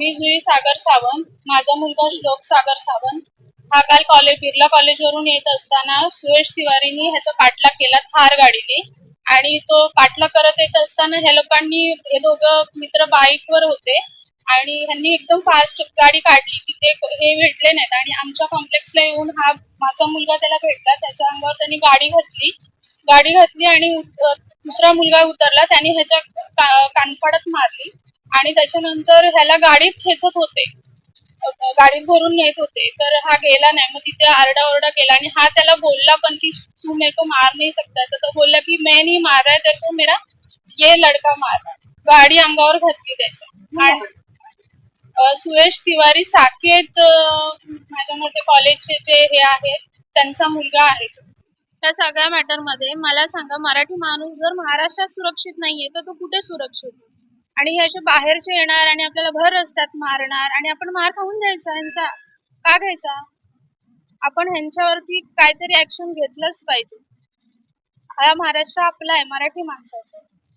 मी जुई सागर सावंत. माझा मुलगा श्लोक सागर सावंत. हा काल कॉलेज बिर्ला कॉलेजवरून येत असताना सुयश तिवारीनी ह्याचा पाठलाग केला थार गाडीने. आणि तो पाठलाग करत येत असताना ह्या लोकांनी हे दोघं मित्र बाईकवर होते. आणि ह्यांनी एकदम फास्ट गाडी काढली तिथे हे भेटले नाहीत. आणि आमच्या कॉम्प्लेक्सला येऊन हा माझा मुलगा त्याला भेटला. त्याच्या अंगावर त्यांनी गाडी घातली. गाडी घातली आणि दुसरा मुलगा उतरला. त्याने ह्याच्या कानफडत मारली. आणि त्याच्यानंतर ह्याला गाडीत खेचत होते. गाडीत भरून नेत होते. तर हा गेला नाही. मग तिथे आरडाओरडा केला. आणि हा त्याला बोलला पण की तू मेरे को मार नाही सकता. तर तो बोलला की मैं नहीं मार रहा है तेरे को मेरा ये लड़का मार रहा गाडी अंगावर घातली त्याच्या आणि सुयश तिवारी साकेत माझ्या मते कॉलेजचे जे हे आहे त्यांचा मुलगा आहे त्या सगळ्या मॅटरमध्ये मला सांगा मराठी माणूस जर महाराष्ट्रात सुरक्षित नाहीये तर तो कुठे सुरक्षित? आहे? आणि हे असे बाहेरचे येणार आणि आपल्याला भर रस्त्यात मारणार आणि आपण मार खाऊन द्यायचा ह्यांचा का घ्यायचा? आपण ह्यांच्यावरती काहीतरी ऍक्शन घेतलंच पाहिजे. हा महाराष्ट्र आपला आहे मराठी माणसाचा.